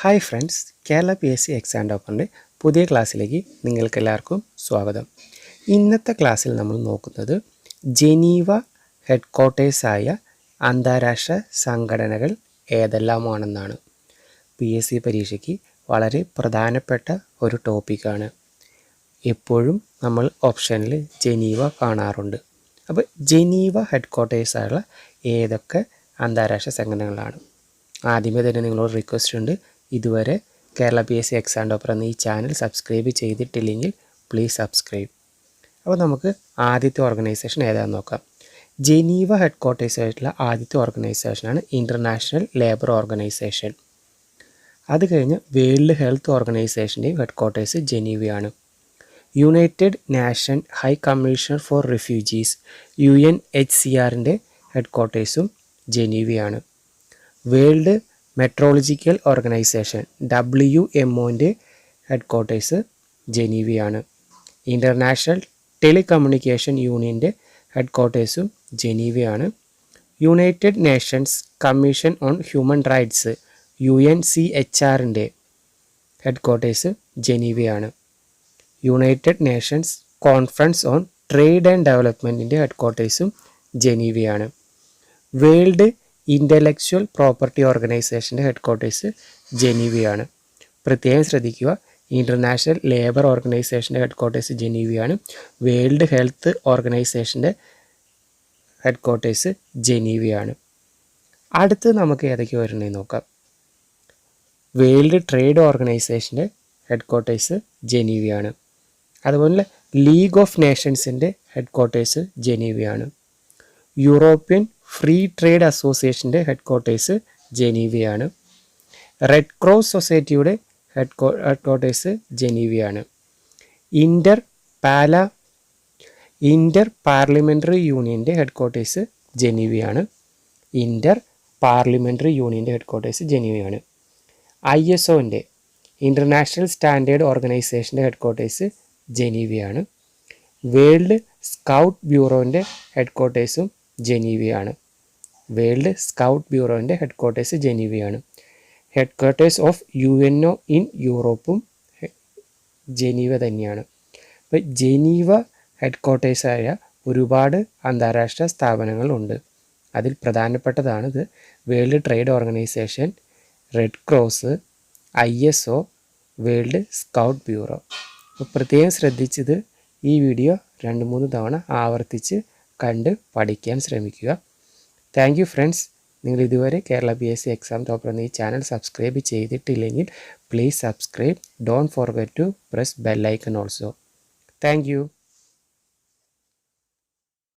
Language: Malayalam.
Hi friends Kerala P S C exam ടോപ്പറിന്റെ പുതിയ ക്ലാസ്സിലേക്ക് നിങ്ങൾക്ക് എല്ലാവർക്കും സ്വാഗതം. ഇന്നത്തെ ക്ലാസ്സിൽ നമ്മൾ നോക്കുന്നത് ജനീവ ഹെഡ് ക്വാർട്ടേഴ്സായ അന്താരാഷ്ട്ര സംഘടനകൾ ഏതെല്ലാമാണെന്നാണ്. പി എസ് സി പരീക്ഷയ്ക്ക് വളരെ പ്രധാനപ്പെട്ട ഒരു ടോപ്പിക്കാണ്. എപ്പോഴും നമ്മൾ ഓപ്ഷനിൽ ജനീവ കാണാറുണ്ട്. അപ്പോൾ ജനീവ ഹെഡ് ക്വാർട്ടേഴ്സായുള്ള ഏതൊക്കെ അന്താരാഷ്ട്ര സംഘടനകളാണ്? ആദ്യമേ തന്നെ നിങ്ങളോട് റിക്വസ്റ്റ് ഉണ്ട്. ഇതുവരെ Kerala P S C exam topper എന്ന ഈ ചാനൽ സബ്സ്ക്രൈബ് ചെയ്തിട്ടില്ലെങ്കിൽ പ്ലീസ് സബ്സ്ക്രൈബ് അപ്പോൾ നമുക്ക് ആദ്യത്തെ ഓർഗനൈസേഷൻ ഏതാണെന്ന് നോക്കാം. ജനീവ ഹെഡ് ക്വാർട്ടേഴ്സായിട്ടുള്ള ആദ്യത്തെ ഓർഗനൈസേഷനാണ് ഇന്റർനാഷണൽ ലേബർ ഓർഗനൈസേഷൻ അത് കഴിഞ്ഞ് വേൾഡ് ഹെൽത്ത് ഓർഗനൈസേഷന്റെയും headquarters ജനീവയാണ്. United nation high commissioner for refugees U N H C ആറിന്റെ ഹെഡ് ക്വാർട്ടേഴ്സും ജനീവയാണ്. World meteorological organisation W M ഒന്റെ headquarters ജനീവയാണ്. ഇന്റർനാഷണൽ ടെലികമ്മ്യൂണിക്കേഷൻ യൂണിയന്റെ ഹെഡ് ക്വാർട്ടേഴ്സും ജനീവയാണ്. United nations commission on human rights U N C H ആറിന്റെ headquarters ജനീവയാണ്. United nations conference on trade and ഡെവലപ്മെന്റിന്റെ head ക്വാർട്ടേഴ്സും ജനീവയാണ്. വേൾഡ് ഇന്റലക്ച്വൽ പ്രോപ്പർട്ടി ഓർഗനൈസേഷന്റെ ഹെഡ്ക്വാർട്ടേഴ്സ് ജനീവയാണ്. പ്രത്യേകം ശ്രദ്ധിക്കുക ഇന്റർനാഷണൽ ലേബർ ഓർഗനൈസേഷന്റെ ഹെഡ്ക്വാർട്ടേഴ്സ് ജനീവയാണ്. വേൾഡ് ഹെൽത്ത് ഓർഗനൈസേഷന്റെ ഹെഡ്ക്വാർട്ടേഴ്സ് ജനീവയാണ്. അടുത്ത് നമുക്ക് ഏതൊക്കെ വരണേ നോക്കാം. വേൾഡ് ട്രേഡ് ഓർഗനൈസേഷന്റെ ഹെഡ്ക്വാർട്ടേഴ്സ് ജനീവയാണ്. അതുപോലെ ലീഗ് ഓഫ് നേഷൻസിന്റെ ഹെഡ്ക്വാർട്ടേഴ്സ് ജനീവയാണ്. യൂറോപ്യൻ ഫ്രീ ട്രേഡ് അസോസിയേഷന്റെ ഹെഡ് ക്വാർട്ടേഴ്സ് ജനീവയാണ്. റെഡ് ക്രോസ് സൊസൈറ്റിയുടെ ഹെഡ് ഹെഡ് ക്വാർട്ടേഴ്സ് ജനീവയാണ്. ഇന്റർ പാല ഇന്റർ പാർലമെന്ററി യൂണിയന്റെ ഹെഡ് ക്വാർട്ടേഴ്സ് ജനീവയാണ്. ഇന്റർ പാർലമെന്ററി യൂണിയന്റെ ഹെഡ് ക്വാർട്ടേഴ്സ് ജനീവയാണ്. ഐ എസ് ഒന്റെ ഇന്റർനാഷണൽ സ്റ്റാൻഡേർഡ് ഓർഗനൈസേഷന്റെ ഹെഡ് ക്വാർട്ടേഴ്സ് ജനീവയാണ്. വേൾഡ് സ്കൗട്ട് ബ്യൂറോന്റെ ഹെഡ് ക്വാർട്ടേഴ്സും ജനീവയാണ്. വേൾഡ് സ്കൗട്ട് ബ്യൂറോവിന്റെ headquarters ജനീവയാണ്. Headquarters of U N O in യൂറോപ്പും Geneva തന്നെയാണ്. അപ്പോൾ ജനീവ ഹെഡ് ക്വാർട്ടേഴ്സായ ഒരുപാട് അന്താരാഷ്ട്ര സ്ഥാപനങ്ങളുണ്ട്. അതിൽ പ്രധാനപ്പെട്ടതാണിത് world trade organisation red cross I S O world scout bureau. അപ്പോൾ പ്രത്യേകം ശ്രദ്ധിച്ചത് ഈ വീഡിയോ രണ്ട് മൂന്ന് തവണ ആവർത്തിച്ച് കണ്ട് പഠിക്കാൻ ശ്രമിക്കുക. താങ്ക് യു ഫ്രണ്ട്സ് നിങ്ങൾ ഇതുവരെ Kerala B S C exam topper എന്ന ഈ ചാനൽ സബ്സ്ക്രൈബ് ചെയ്തിട്ടില്ലെങ്കിൽ please subscribe don't forget to press bell icon also thank you